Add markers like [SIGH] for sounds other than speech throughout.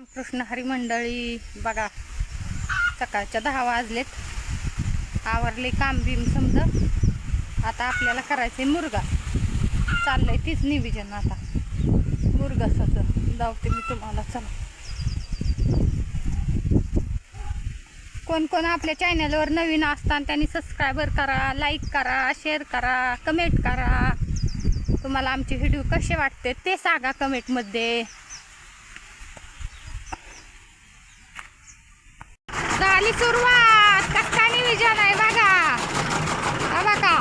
कृष्णहरी मंडळी बघा सकाळच्या दहा वाजलेत. आवरले काम बिम समजा. आता आपल्याला करायचंय मुरगा. चाललंय तीच निविजन आता. मुरगासाचं जाऊते मी तुम्हाला चला. कोण कोण आपल्या चॅनलवर नवीन असतात त्यांनी सबस्क्रायबर करा लाईक करा शेअर करा कमेंट करा. तुम्हाला आमचे व्हिडिओ कसे वाटते ते सांगा कमेंटमध्ये झाली सुरुवात. कक्का निविजन आहे बघा. हा बघा.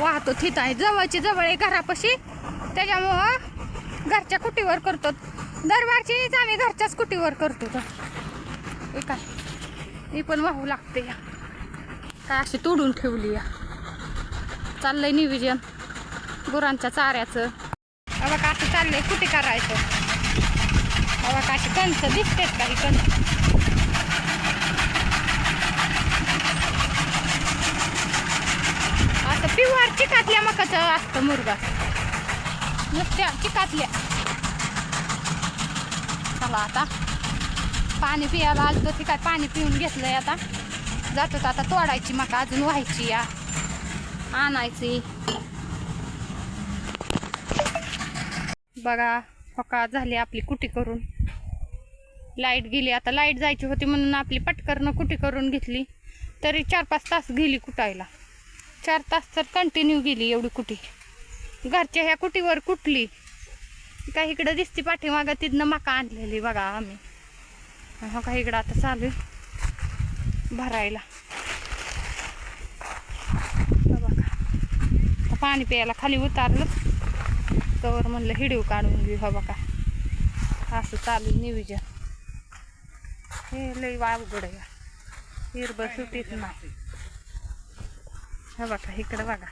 वाहतो तिथं आहे. जवळची जवळ आहे घरापाशी. त्याच्यामुळं घरच्या कुटीवर करतो. दरबारचीच आम्ही घरच्याच कुटीवर करतो तर काय? ही पण वाहू लागते या. काय अशी तोडून ठेवली या. चाललंय निविजन गुरांच्या चाऱ्याचं. बघा असं चाललंय कुठे करायचं. बघा काशी कणस दिसतेत काही कण आता पिवार चिकातल्या मकाचं असतं मुरगा. नुसत्या चिकातल्या. चला आता. पाणी पियाला आलतो ते काय पाणी पिऊन घेतलंय आता. जातो तर आता तोडायची मका अजून व्हायची या. आणायची. बघा. फका झाली आपली कुटी करून. लाइट गेली आता लाइट जायची होती म्हणून आपली पटकरनं कुटी करून घेतली. तरी चार पाच तास गेली कुटायला. चार तास तर कंटिन्यू गेली एवढी कुटी. घरच्या ह्या कुटीवर कुठली? काही इकडं दिसती पाठीमागं तिथनं मका आणलेली बघा आम्ही. हो का इकडं आता चालू आहे. भरायला. बघा. पाणी प्यायला खाली उतारलं. तवर म्हणलं हिडीव काढून घेऊ हा बघा. असं चालू निविजन हे लई अवघड आहे. हिरबं सुटीच नाही. हा बघा इकडं बघा.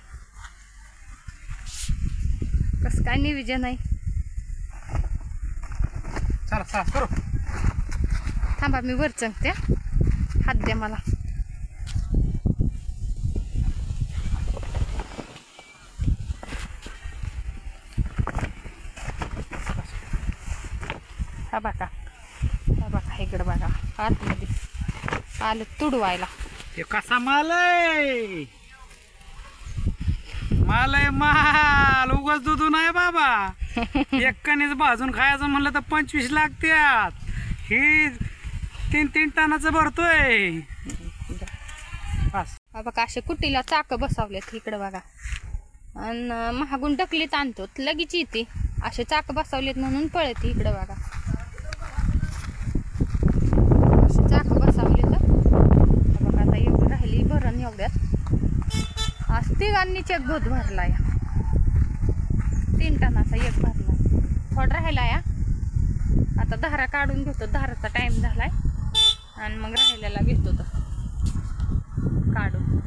कसं काय निविजन आहे? चला चला करू. थांबा मी वर चंगते हात द्या मला. हा बघा. हा बघा इकडं बघा. आतमध्ये आलं तुडवायला. हे कसा माल आहे? माल आहे माल. उगाच दूध नाही बाबा. [LAUGHS] एक कणीच भाजून खायचं म्हणलं तर पंचवीस लागत्यात. ही तीन तीन टनाचं भरतोय. बस. बघा असे कुटीला चाक बसवलेत इकडं बघा. आणि महागून डकलीत आणतो लगेच येते. असे चाक बसवलेत म्हणून पळते इकडं बघा असे चाक बसवले तर बघा आता एवढं कारण एवढ्यात. आज तिघांनीच एक भरला या. तीन टनाचा एक भरला. थोडा राहिला या. आता धारा काढून घेतो. धाराचा टाइम झालाय. आणि मग राहिलेला घेतो तर काढून.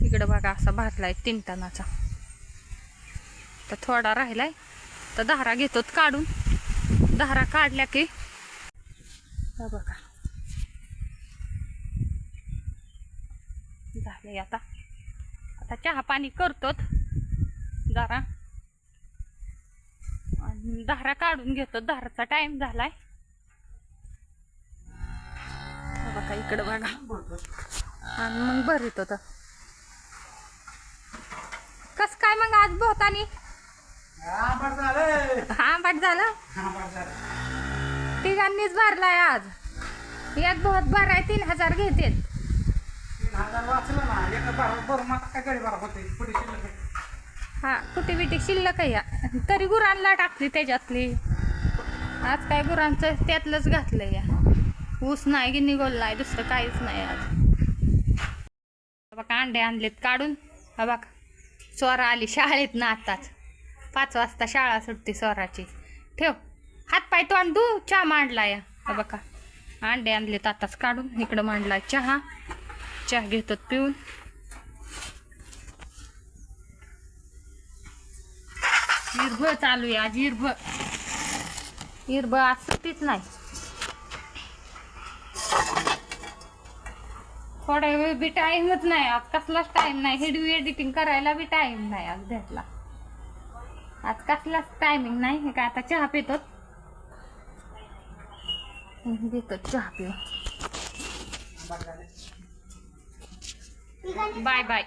इकडं बघा असा भरलाय तीन टनाचा. तर थोडा राहिलाय. तर धारा घेतो काढून. धारा काढल्या की. बघा. झाले आता. आता चहा पाणी करतोत जरा. आणि धारा काढून घेतो. धाराचा टाइम झालाय. बघा इकडं बघा. आणि मग भरीत होत. कस काय मग आज भोवतानी? हा बट झालं? तिघांनीच भरलाय आज. एक बहुत भराय तीन हजार घेते हा कुठे बिटी शिल्लक आहे या. तरी गुरांना टाकली त्याच्यातली. आज काय गुरांचं त्यातलंच घातलंय या. ऊस नाही की निघोल नाही दुसरं काहीच नाही आज. हा बघा अंडे आणलेत काढून. हा बघा स्वरा आली शाळेत ना आताच. पाच वाजता शाळा सुटते स्वराची ठेव. हात पाय तोंड धू चहा मांडला या. हा बघा अंडे आणलेत आताच काढून. इकडं मांडला चहा. चहा घेतात पिऊन. इरभ चालू आहे आज इरभ इरभ आज सुट्टीच नाही. थोडा वेळ बी टाइमच नाही आज कसलाच टाइम नाही. व्हिडिओ एडिटिंग करायला बी टाइम नाही आज भेटला. आज कसलाच टायमिंग नाही हे काय आता चहा पितो देतो चहा पिऊ Bye bye.